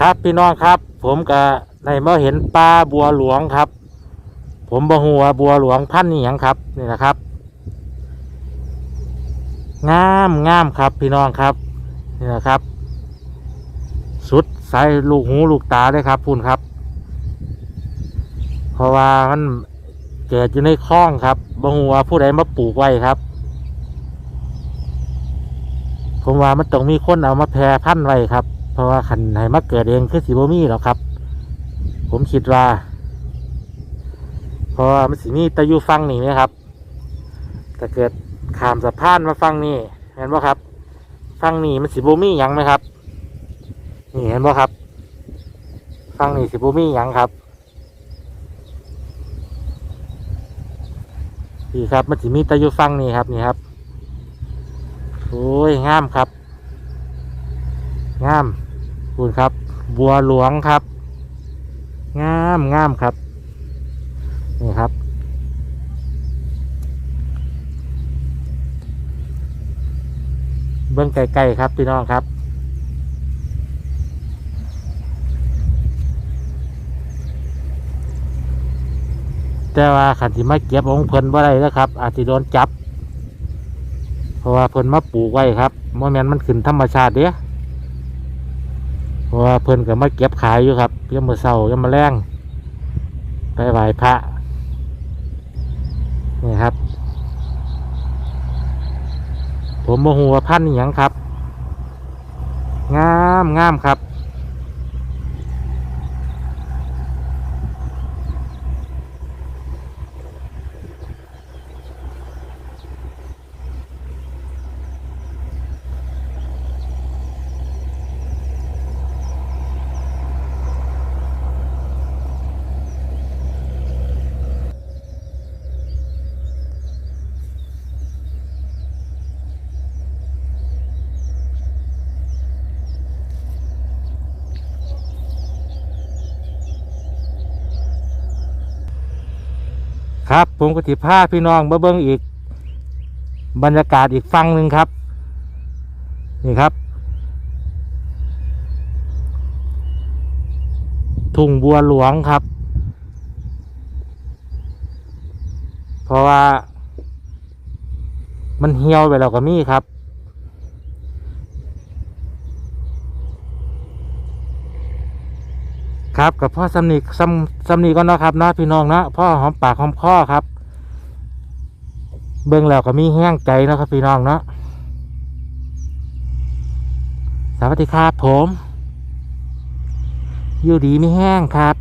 ครับพี่น้องครับ ผมก็ในเมื่อเห็นปลาบัวหลวงครับ ผมบ่หัวบัวหลวงพันนี่ยังครับนี่นะครับงามงามครับพี่น้องครับนี่นะครับ สุดใส่ลูกหูลูกตาเลยครับพุ่นครับ เพราะว่ามันเกิดอยู่ในคลองครับบ่หัวผู้ใดมาปลูกไว้ครับ ผมว่ามันต้องมีคนเอามาแพร่พันธุ์ไว้ครับ เพราะว่าขันให้มาเกิดเองคือสีบ่มีหรอกครับ ผมคิดว่าเพราะว่ามันสิมีแตะยูฟังนี่นะครับถ้าเกิดขามสะพานมาฟังนี่เห็นบ่ครับ ฟังนี่มันสิบ่มีหยังไหมครับ นี่เห็นบ่ครับ ฟังนี่สิบ่มีหยังครับนี่ครับมันสิมีตะยูฟังนี่ครับนี่ครับโอ้ยงามครับงาม คุณครับ บัวหลวงครับ งามงามครับ นี่ครับ เบื้องไกลๆครับพี่น้องครับแต่ว่าขันที่มาเก็บของเพิ่นบ่ได้แล้วครับ อาจจะโดนจับ เพราะว่าเพิ่นมาปลูกไว้ครับโมเมนมันขึ้นธรรมชาติเด้ ราะว่าเพิ่นก็มาเก็บขายอยู่ครับยังมื้อเช้ายังมาแรงไปไหว้พระนี่ครับ ผมโมโหพันธุ์อหย่างครับ งามงามครับ ครับผมก็ถิพาพี่น้องมาเบิ้งอีก บรรยากาศอีกฟังหนึ่งครับ นี่ครับ ทุ่งบัวหลวงครับ เพราะว่า มันเหี่ยวไปแล้วก็มีครับ ครับกับพ่อสำนีสำสำนีก็นาะครับเนาะพี่น้องเนาะพ่อหอมปากหอมคอครับ เบิ่งแล้วก็มีแห้งใจเนาะครับพี่น้องเนาะสวัสดีครับผม อยู่ดีไม่แห้งครับ